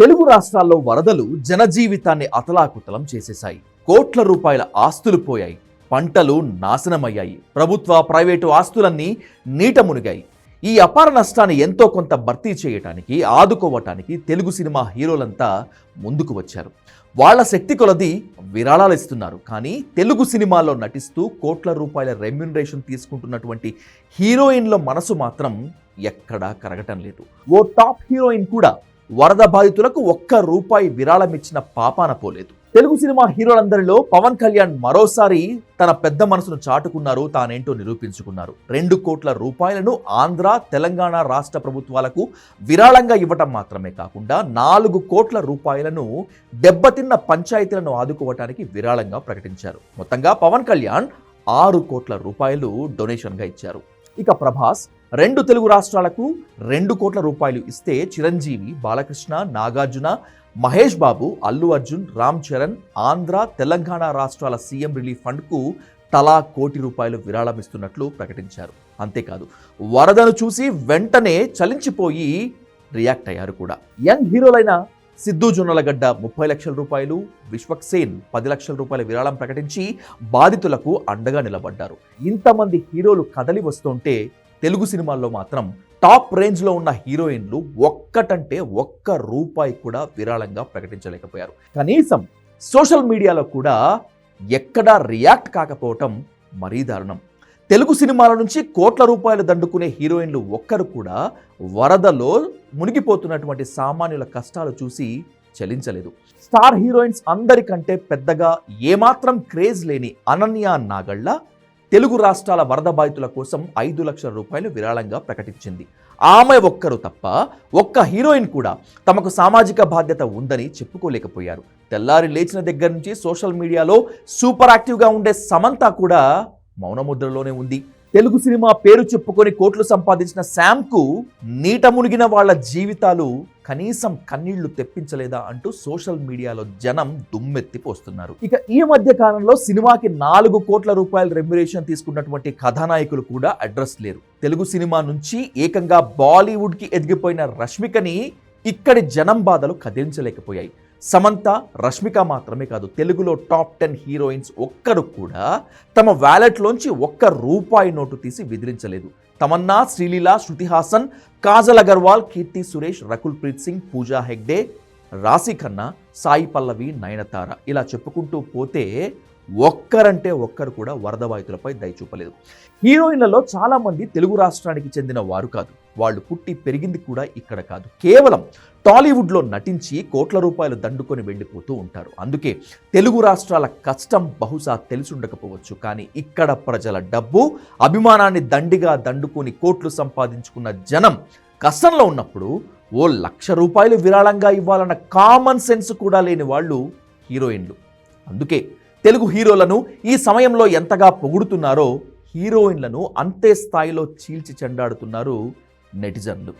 తెలుగు రాష్ట్రాల్లో వరదలు జనజీవితాన్ని అతలాకుతలం చేసేశాయి. కోట్ల రూపాయల ఆస్తులు పోయాయి. పంటలు నాశనమయ్యాయి. ప్రభుత్వ ప్రైవేటు ఆస్తులన్నీ నీట మునిగాయి. ఈ అపార నష్టాన్ని ఎంతో కొంత భర్తీ చేయటానికి ఆదుకోవటానికి తెలుగు సినిమా హీరోలంతా ముందుకు వచ్చారు. వాళ్ళ శక్తి కొలది విరాళాలు ఇస్తున్నారు. కానీ తెలుగు సినిమాల్లో నటిస్తూ కోట్ల రూపాయల రెమ్యునరేషన్ తీసుకుంటున్నటువంటి హీరోయిన్ల మనసు మాత్రం ఎక్కడా కరగటం లేదు. ఓ టాప్ హీరోయిన్ కూడా వరద బాధితులకు ఒక్క రూపాయి విరాళం ఇచ్చిన పాపాన పోలేదు. తెలుగు సినిమా హీరోలందరిలో పవన్ కళ్యాణ్ మరోసారి తన పెద్ద మనసును చాటుకున్నారు తానేంటో నిరూపించుకున్నారు. రెండు కోట్ల రూపాయలను ఆంధ్ర తెలంగాణ రాష్ట్ర ప్రభుత్వాలకు విరాళంగా ఇవ్వటం మాత్రమే కాకుండా నాలుగు కోట్ల రూపాయలను దెబ్బతిన్న పంచాయతీలను ఆదుకోవటానికి విరాళంగా ప్రకటించారు. మొత్తంగా పవన్ కళ్యాణ్ ఆరు కోట్ల రూపాయలు డొనేషన్గా ఇచ్చారు. ఇక ప్రభాస్ రెండు తెలుగు రాష్ట్రాలకు రెండు కోట్ల రూపాయలు ఇస్తే చిరంజీవి బాలకృష్ణ నాగార్జున మహేష్ బాబు అల్లు అర్జున్ రామ్ చరణ్ ఆంధ్ర తెలంగాణ రాష్ట్రాల సీఎం రిలీఫ్ ఫండ్కు తలా కోటి రూపాయలు విరాళం ఇస్తున్నట్లు ప్రకటించారు. అంతేకాదు వరదను చూసి వెంటనే చలించిపోయి రియాక్ట్ అయ్యారు కూడా. యంగ్ హీరోలైన సిద్ధు జొన్నలగడ్డ ముప్పై లక్షల రూపాయలు విశ్వక్ సేన్ పది లక్షల రూపాయల విరాళం ప్రకటించి బాధితులకు అండగా నిలబడ్డారు. ఇంతమంది హీరోలు కదలి వస్తుంటే తెలుగు సినిమాల్లో మాత్రం టాప్ రేంజ్లో ఉన్న హీరోయిన్లు ఒక్కటంటే ఒక్క రూపాయి కూడా విరాళంగా ప్రకటించలేకపోయారు. కనీసం సోషల్ మీడియాలో కూడా ఎక్కడా రియాక్ట్ కాకపోవటం మరీ దారుణం. తెలుగు సినిమాల నుంచి కోట్ల రూపాయలు దండుకునే హీరోయిన్లు ఒక్కరు కూడా వరదలో మునిగిపోతున్నటువంటి సామాన్యుల కష్టాలు చూసి చలించలేదు. స్టార్ హీరోయిన్స్ అందరికంటే పెద్దగా ఏమాత్రం క్రేజ్ లేని అనన్య నాగళ్ళ తెలుగు రాష్ట్రాల వరద బాధితుల కోసం ఐదు లక్షల రూపాయలు విరాళంగా ప్రకటించింది. ఆమె ఒక్కరు తప్ప ఒక్క హీరోయిన్ కూడా తమకు సామాజిక బాధ్యత ఉందని చెప్పుకోలేకపోయారు. తెల్లారి లేచిన దగ్గర నుంచి సోషల్ మీడియాలో సూపర్ యాక్టివ్గా ఉండే సమంత కూడా మౌనముద్రలోనే ఉంది. తెలుగు సినిమా పేరు చెప్పుకొని కోట్లు సంపాదించిన శామ్కు నీట మునిగిన వాళ్ళ జీవితాలు కనీసం కన్నీళ్ళు తెప్పించలేదా అంటూ సోషల్ మీడియాలో జనం దుమ్మెత్తిపోస్తున్నారు ఇక ఈ మధ్య కాలంలో సినిమాకి నాలుగు కోట్ల రూపాయల రెమ్యురేషన్ తీసుకున్నటువంటి కథానాయకులు కూడా అడ్రస్ లేరు. తెలుగు సినిమా నుంచి ఏకంగా బాలీవుడ్కి ఎదిగిపోయిన రష్మికని ఇక్కడి జనం బాధలు కదిలించలేకపోయాయి. సమంత రష్మిక మాత్రమే కాదు తెలుగులో టాప్ టెన్ హీరోయిన్స్ ఒక్కరు కూడా తమ వ్యాలెట్లోంచి ఒక్క రూపాయి నోటు తీసి విదిలించలేదు తమన్నా శ్రీలీల శృతి హాసన్ కాజల్ అగర్వాల్ కీర్తి సురేష్ రకుల్ ప్రీత్ సింగ్ పూజా హెగ్డే రాశి ఖన్నా సాయి పల్లవి నయనతార ఇలా చెప్పుకుంటూ పోతే ఒక్కరంటే ఒక్కరు కూడా వరద బాధితులపై దయ చూపలేదు. హీరోయిన్లలో చాలామంది తెలుగు రాష్ట్రానికి చెందిన వారు కాదు. వాళ్ళు పుట్టి పెరిగింది కూడా ఇక్కడ కాదు. కేవలం టాలీవుడ్లో నటించి కోట్ల రూపాయలు దండుకొని వెళ్ళిపోతూ ఉంటారు. అందుకే తెలుగు రాష్ట్రాల కష్టం బహుశా తెలిసుండకపోవచ్చు. కానీ ఇక్కడ ప్రజల డబ్బు అభిమానాన్ని దండిగా దండుకొని కోట్లు సంపాదించుకున్న జనం కష్టంలో ఉన్నప్పుడు ఓ లక్ష రూపాయలు విరాళంగా ఇవ్వాలన్న కామన్ సెన్స్ కూడా లేని వాళ్ళు హీరోయిన్లు. అందుకే తెలుగు హీరోలను ఈ సమయంలో ఎంతగా పొగుడుతున్నారో హీరోయిన్లను అంతే స్థాయిలో చీల్చి చెండాడుతున్నారు నెటిజన్లు.